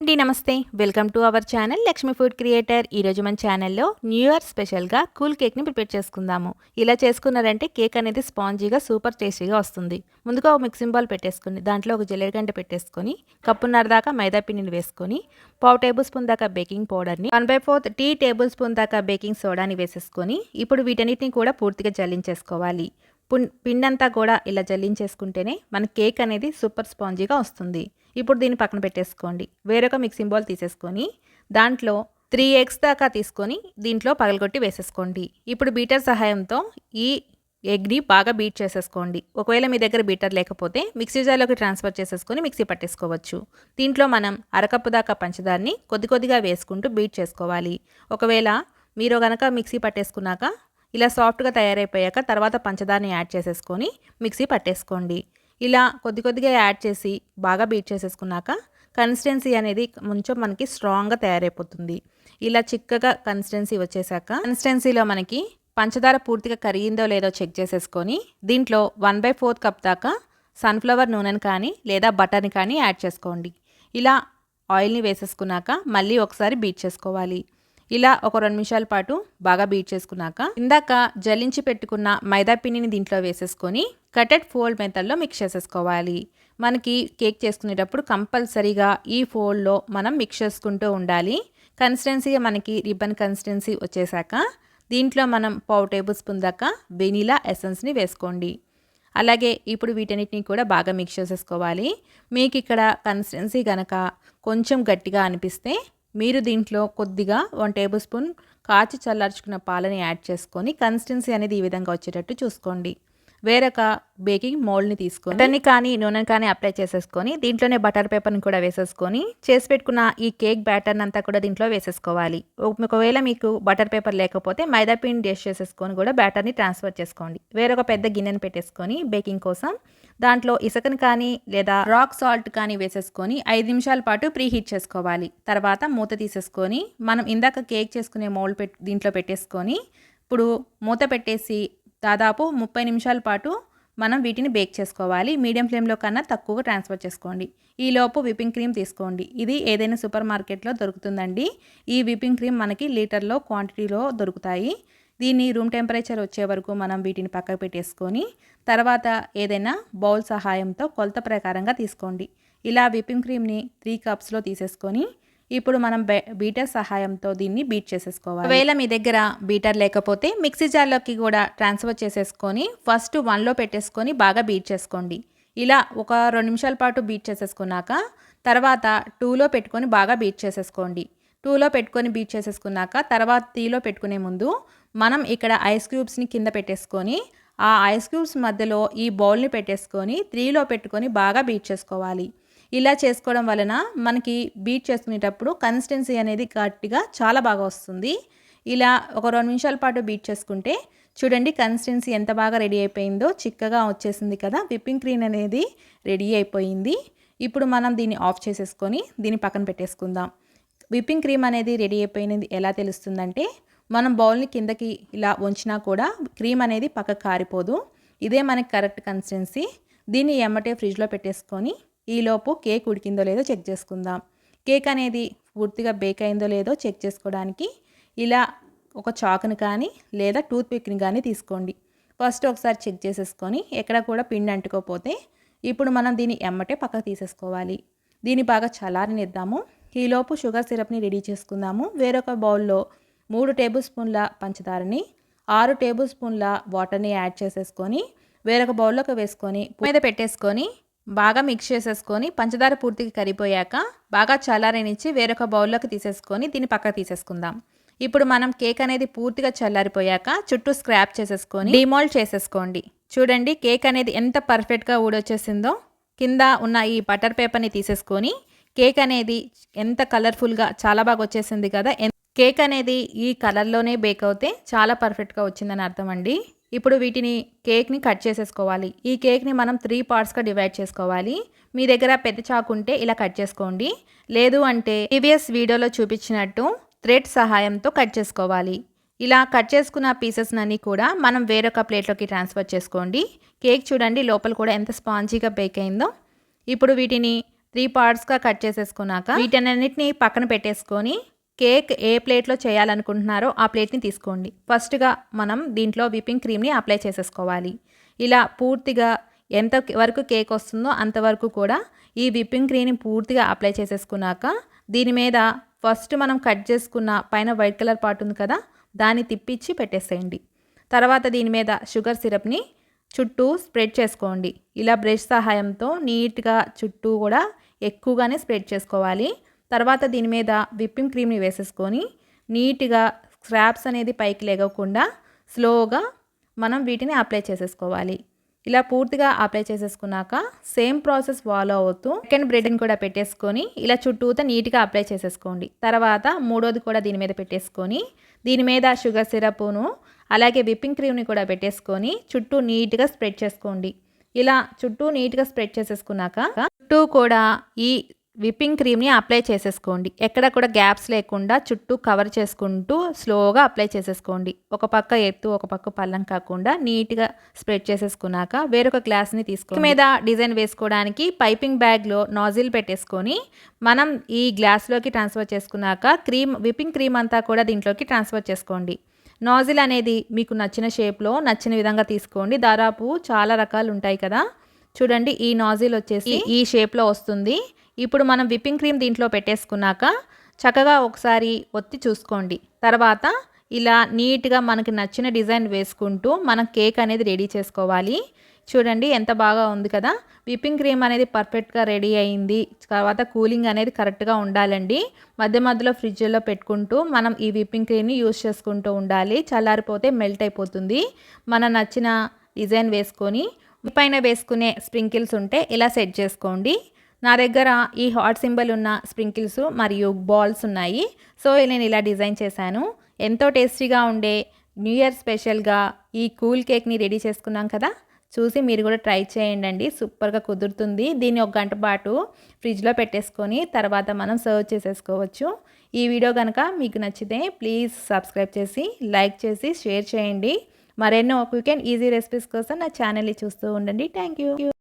అండి నమస్తే. Welcome to our channel Lakshmi food creator. ఈరోజు మన ఛానల్లో న్యూ ఇయర్ స్పెషల్గా కూల్ కేక్ని ప్రిపేర్ చేసుకుందాము. ఇలా చేసుకున్నారంటే కేక్ అనేది స్పాంజీగా సూపర్ టేస్టీగా వస్తుంది. ముందుగా ఒక మిక్సింగ్ బాల్ పెట్టేసుకుని దాంట్లో ఒక గంట పెట్టేసుకొని కప్పున్నర దాకా మైదా పిండిని వేసుకొని పావు టేబుల్ స్పూన్ దాకా బేకింగ్ పౌడర్ని one by fourth tea tablespoon దాకా బేకింగ్ సోడాని వేసేసుకొని ఇప్పుడు వీటన్నిటిని కూడా పూర్తిగా జల్లించేసుకోవాలి. పిండంతా కూడా ఇలా జల్లించేసుకుంటేనే మన కేక్ అనేది సూపర్ స్పాంజీగా వస్తుంది. ఇప్పుడు దీన్ని పక్కన పెట్టేసుకోండి. వేరొక మిక్సింగ్ బౌల్ తీసేసుకొని దాంట్లో త్రీ ఎగ్స్ దాకా తీసుకొని దీంట్లో పగలగొట్టి వేసేసుకోండి. ఇప్పుడు బీటర్ సహాయంతో ఈ ఎగ్ని బాగా బీట్ చేసేసుకోండి. ఒకవేళ మీ దగ్గర బీటర్ లేకపోతే మిక్సీ జార్లోకి ట్రాన్స్ఫర్ చేసేసుకొని మిక్సీ పట్టేసుకోవచ్చు. దీంట్లో మనం అరకప్పు దాకా పంచదారని కొద్ది కొద్దిగా వేసుకుంటూ బీట్ చేసుకోవాలి. ఒకవేళ మీరు కనుక మిక్సీ పట్టేసుకున్నాక ఇలా సాఫ్ట్గా తయారైపోయాక తర్వాత పంచదారని యాడ్ చేసేసుకొని మిక్సీ పట్టేసుకోండి. ఇలా కొద్ది కొద్దిగా యాడ్ చేసి బాగా బీట్ చేసేసుకున్నాక కన్సిస్టెన్సీ అనేది కొంచెం మనకి స్ట్రాంగ్గా తయారైపోతుంది. ఇలా చిక్కగా కన్సిస్టెన్సీ వచ్చేసాక కన్సిస్టెన్సీలో మనకి పంచదార పూర్తిగా కరిగిందో లేదో చెక్ చేసేసుకొని దీంట్లో వన్ బై ఫోర్త్ కప్ దాకా సన్ఫ్లవర్ నూనెని కానీ లేదా బటర్ని కానీ యాడ్ చేసుకోండి. ఇలా ఆయిల్ని వేసేసుకున్నాక మళ్ళీ ఒకసారి బీట్ చేసుకోవాలి. ఇలా ఒక రెండు నిమిషాల పాటు బాగా బీట్ చేసుకున్నాక ఇందాక జల్లించి పెట్టుకున్న మైదా పిండిని దీంట్లో వేసేసుకొని కటెడ్ ఫోల్డ్ మెథడ్లో మిక్స్ చేసేసుకోవాలి. మనకి కేక్ చేసుకునేటప్పుడు కంపల్సరీగా ఈ ఫోల్డ్లో మనం మిక్స్ చేసుకుంటూ ఉండాలి. కన్సిస్టెన్సీగా మనకి రిబ్బన్ కన్సిస్టెన్సీ వచ్చేసాక దీంట్లో మనం పావు టేబుల్ స్పూన్ దాకా వెనీలా ఎసెన్స్ని వేసుకోండి. అలాగే ఇప్పుడు వీటన్నిటిని కూడా బాగా మిక్స్ చేసేసుకోవాలి. మీకు ఇక్కడ కన్సిస్టెన్సీ కనుక కొంచెం గట్టిగా అనిపిస్తే మీరు దీంట్లో కొద్దిగా వన్ టేబుల్ స్పూన్ కాచి చల్లార్చుకున్న పాలని యాడ్ చేసుకొని కన్సిస్టెన్సీ అనేది ఈ విధంగా వచ్చేటట్టు చూసుకోండి. వేరొక బేకింగ్ మోల్డ్ని తీసుకొని దాన్ని కానీ నూనెని కానీ అప్లై చేసేసుకొని దీంట్లోనే బటర్ పేపర్ని కూడా వేసేసుకొని చేసి పెట్టుకున్న ఈ కేక్ బ్యాటర్ని అంతా కూడా దీంట్లో వేసేసుకోవాలి. ఒకవేళ మీకు బటర్ పేపర్ లేకపోతే మైదా పిండి డేస్ చేసేసుకొని కూడా బ్యాటర్ని ట్రాన్స్ఫర్ చేసుకోండి. వేరొక పెద్ద గిన్నెని పెట్టేసుకొని బేకింగ్ కోసం దాంట్లో ఇసుకను కానీ లేదా రాక్ సాల్ట్ కానీ వేసేసుకొని ఐదు నిమిషాల పాటు ప్రీ హీట్ చేసుకోవాలి. తర్వాత మూత తీసేసుకొని మనం ఇందాక కేక్ చేసుకునే మోల్డ్ పెట్ దీంట్లో పెట్టేసుకొని ఇప్పుడు మూత పెట్టేసి దాదాపు ముప్పై నిమిషాల పాటు మనం వీటిని బేక్ చేసుకోవాలి. మీడియం ఫ్లేమ్లో కన్నా తక్కువగా ట్రాన్స్ఫర్ చేసుకోండి. ఈలోపు విప్పింగ్ క్రీమ్ తీసుకోండి. ఇది ఏదైనా సూపర్ మార్కెట్లో దొరుకుతుందండి. ఈ విప్పింగ్ క్రీమ్ మనకి లీటర్లో క్వాంటిటీలో దొరుకుతాయి. దీన్ని రూమ్ టెంపరేచర్ వచ్చే వరకు మనం వీటిని పక్కకు పెట్టేసుకొని తర్వాత ఏదైనా బౌల్ సహాయంతో కొలత ప్రకారంగా తీసుకోండి. ఇలా విప్పింగ్ క్రీమ్ని త్రీ కప్స్లో తీసేసుకొని ఇప్పుడు మనం బీటర్ సహాయంతో దీన్ని బీట్ చేసేసుకోవాలి. ఒకవేళ మీ దగ్గర బీటర్ లేకపోతే మిక్సీ జార్లోకి కూడా ట్రాన్స్ఫర్ చేసేసుకొని ఫస్ట్ వన్లో పెట్టేసుకొని బాగా బీట్ చేసుకోండి. ఇలా ఒక రెండు నిమిషాల పాటు బీట్ చేసేసుకున్నాక తర్వాత టూలో పెట్టుకొని బాగా బీట్ చేసేసుకోండి. టూలో పెట్టుకొని బీట్ చేసేసుకున్నాక తర్వాత త్రీలో పెట్టుకునే ముందు మనం ఇక్కడ ఐస్ క్యూబ్స్ని కింద పెట్టేసుకొని ఆ ఐస్ క్యూబ్స్ మధ్యలో ఈ బౌల్ని పెట్టేసుకొని త్రీలో పెట్టుకొని బాగా బీట్ చేసుకోవాలి. ఇలా చేసుకోవడం వలన మనకి బీట్ చేసుకునేటప్పుడు కన్సిస్టెన్సీ అనేది గట్టిగా చాలా బాగా వస్తుంది. ఇలా ఒక రెండు నిమిషాల పాటు బీట్ చేసుకుంటే చూడండి కన్సిస్టెన్సీ ఎంత బాగా రెడీ అయిపోయిందో చిక్కగా వచ్చేసింది కదా విప్పింగ్ క్రీమ్ అనేది రెడీ అయిపోయింది. ఇప్పుడు మనం దీన్ని ఆఫ్ చేసేసుకొని దీన్ని పక్కన పెట్టేసుకుందాం. విప్పింగ్ క్రీమ్ అనేది రెడీ అయిపోయినది ఎలా తెలుస్తుందంటే మనం బౌల్ని కిందకి ఇలా ఉంచినా కూడా క్రీమ్ అనేది పక్కకు కారిపోదు. ఇదే మనకి కరెక్ట్ కన్సిస్టెన్సీ దీన్ని ఎమ్మటే ఫ్రిడ్జ్లో పెట్టేసుకొని ఈలోపు కేక్ ఉడికిందో లేదో చెక్ చేసుకుందాం. కేక్ అనేది పూర్తిగా బేక్ అయిందో లేదో చెక్ చేసుకోవడానికి ఇలా ఒక చాకుని కానీ లేదా టూత్ పిక్ని కానీ తీసుకోండి. ఫస్ట్ ఒకసారి చెక్ చేసేసుకొని ఎక్కడ కూడా పిండి అంటుకోపోతే ఇప్పుడు మనం దీన్ని ఎమ్మటే పక్కకు తీసేసుకోవాలి. దీన్ని బాగా చల్లారనిద్దాము. ఈలోపు షుగర్ సిరప్ని రెడీ చేసుకుందాము. వేరొక బౌల్లో మూడు టేబుల్ స్పూన్ల పంచదారని ఆరు టేబుల్ స్పూన్ల వాటర్ని యాడ్ చేసేసుకొని వేరొక బౌల్లోకి వేసుకొని మీద పెట్టేసుకొని బాగా మిక్స్ చేసేసుకొని పంచదార పూర్తిగా కరిపోయాక బాగా చల్లారనిచ్చి వేరొక బౌల్లోకి తీసేసుకొని దీన్ని పక్కకు తీసేసుకుందాం. ఇప్పుడు మనం కేక్ అనేది పూర్తిగా చల్లారిపోయాక చుట్టూ స్క్రాప్ చేసేసుకొని డిమాల్ట్ చేసేసుకోండి. చూడండి కేక్ అనేది ఎంత పర్ఫెక్ట్గా ఊడొచ్చేసిందో. కింద ఉన్న ఈ బటర్ పేపర్ని తీసేసుకొని కేక్ అనేది ఎంత కలర్ఫుల్గా చాలా బాగా వచ్చేసింది కదా కేక్ అనేది ఈ కలర్లోనే బేక్ అవుతే చాలా పర్ఫెక్ట్గా వచ్చిందని అర్థం అండి ఇప్పుడు వీటిని కేక్ని కట్ చేసేసుకోవాలి. ఈ కేక్ని మనం త్రీ పార్ట్స్గా డివైడ్ చేసుకోవాలి. మీ దగ్గర పెద్ద చాకు ఉంటే ఇలా కట్ చేసుకోండి. లేదు అంటే ప్రీవియస్ వీడియోలో చూపించినట్టు థ్రెడ్ సహాయంతో కట్ చేసుకోవాలి. ఇలా కట్ చేసుకున్న పీసెస్ అన్నీ కూడా మనం వేరొక ప్లేట్లోకి ట్రాన్స్ఫర్ చేసుకోండి. కేక్ చూడండి లోపల కూడా ఎంత స్పాంజీగా బేక్ అయిందో. ఇప్పుడు వీటిని త్రీ పార్ట్స్గా కట్ చేసేసుకున్నాక వీటన్నిటిని పక్కన పెట్టేసుకొని కేక్ ఏ ప్లేట్లో చేయాలనుకుంటున్నారో ఆ ప్లేట్ని తీసుకోండి. ఫస్ట్గా మనం దీంట్లో విప్పింగ్ క్రీమ్ని అప్లై చేసేసుకోవాలి. ఇలా పూర్తిగా ఎంత వరకు కేక్ వస్తుందో అంతవరకు కూడా ఈ విప్పింగ్ క్రీమ్ని పూర్తిగా అప్లై చేసేసుకున్నాక దీని మీద ఫస్ట్ మనం కట్ చేసుకున్న పైన వైట్ కలర్ పార్ట్ ఉంది కదా దాన్ని తిప్పించి పెట్టేసేయండి. తర్వాత దీని మీద షుగర్ సిరప్ని చుట్టూ స్ప్రెడ్ చేసుకోండి. ఇలా బ్రష్ సహాయంతో నీట్గా చుట్టూ కూడా ఎక్కువగానే స్ప్రెడ్ చేసుకోవాలి. తర్వాత దీని మీద విప్పింగ్ క్రీమ్ని వేసేసుకొని నీట్గా స్క్రాప్స్ అనేది పైకి లేగకుండా స్లోగా మనం వీటిని అప్లై చేసేసుకోవాలి. ఇలా పూర్తిగా అప్లై చేసేసుకున్నాక సేమ్ ప్రాసెస్ ఫాలో అవుతూ సెకండ్ బ్రెడ్ని కూడా పెట్టేసుకొని ఇలా చుట్టూతో నీట్గా అప్లై చేసేసుకోండి. తర్వాత మూడోది కూడా దీని మీద పెట్టేసుకొని దీని మీద షుగర్ సిరప్ను అలాగే విప్పింగ్ క్రీమ్ని కూడా పెట్టేసుకొని చుట్టూ నీట్గా స్ప్రెడ్ చేసుకోండి. ఇలా చుట్టూ నీట్గా స్ప్రెడ్ చేసేసుకున్నాక చుట్టూ కూడా ఈ విప్పింగ్ క్రీమ్ని అప్లై చేసేసుకోండి. ఎక్కడ కూడా గ్యాప్స్ లేకుండా చుట్టూ కవర్ చేసుకుంటూ స్లోగా అప్లై చేసేసుకోండి. ఒక పక్క ఎత్తు ఒక పక్క పల్లం కాకుండా నీట్గా స్ప్రెడ్ చేసేసుకున్నాక వేరొక గ్లాస్ని తీసుకుని మీద డిజైన్ వేసుకోవడానికి పైపింగ్ బ్యాగ్లో నాజిల్ పెట్టేసుకొని మనం ఈ గ్లాస్లోకి ట్రాన్స్ఫర్ చేసుకున్నాక క్రీమ్ విప్పింగ్ క్రీమ్ అంతా కూడా దీంట్లోకి ట్రాన్స్ఫర్ చేసుకోండి. నాజిల్ అనేది మీకు నచ్చిన షేప్లో నచ్చిన విధంగా తీసుకోండి. దాదాపు చాలా రకాలు ఉంటాయి కదా. చూడండి ఈ నాజిల్ వచ్చేసి ఈ షేప్లో వస్తుంది. ఇప్పుడు మనం విప్పింగ్ క్రీమ్ దీంట్లో పెట్టేసుకున్నాక చక్కగా ఒకసారి ఒత్తి చూసుకోండి. తర్వాత ఇలా నీట్గా మనకి నచ్చిన డిజైన్ వేసుకుంటూ మనం కేక్ అనేది రెడీ చేసుకోవాలి. చూడండి ఎంత బాగా ఉంది కదా. విప్పింగ్ క్రీమ్ అనేది పర్ఫెక్ట్గా రెడీ అయింది. తర్వాత కూలింగ్ అనేది కరెక్ట్గా ఉండాలండి. మధ్య మధ్యలో ఫ్రిడ్జ్లో పెట్టుకుంటూ మనం ఈ విప్పింగ్ క్రీమ్ని యూజ్ చేసుకుంటూ ఉండాలి. చల్లారిపోతే మెల్ట్ అయిపోతుంది. మన నచ్చిన డిజైన్ వేసుకొని పైన వేసుకునే స్ప్రింకిల్స్ ఉంటే ఇలా సెట్ చేసుకోండి. నా దగ్గర ఈ హాట్ సింబల్ ఉన్న స్ప్రింకిల్స్ మరియు బాల్స్ ఉన్నాయి. సో నేను ఇలా డిజైన్ చేశాను. ఎంతో టేస్టీగా ఉండే న్యూ ఇయర్ స్పెషల్గా ఈ కూల్ కేక్ని రెడీ చేసుకున్నాం కదా. చూసి మీరు కూడా ట్రై చేయండి సూపర్గా కుదురుతుంది. దీన్ని ఒక గంట పాటు ఫ్రిడ్జ్లో పెట్టేసుకొని తర్వాత మనం సర్వ్ చేసేసుకోవచ్చు. ఈ వీడియో కనుక మీకు నచ్చితే ప్లీజ్ సబ్స్క్రైబ్ చేసి లైక్ చేసి షేర్ చేయండి. మరెన్నో క్విక్ అండ్ ఈజీ రెసిపీస్ కోసం నా ఛానల్ని చూస్తూ ఉండండి. Thank you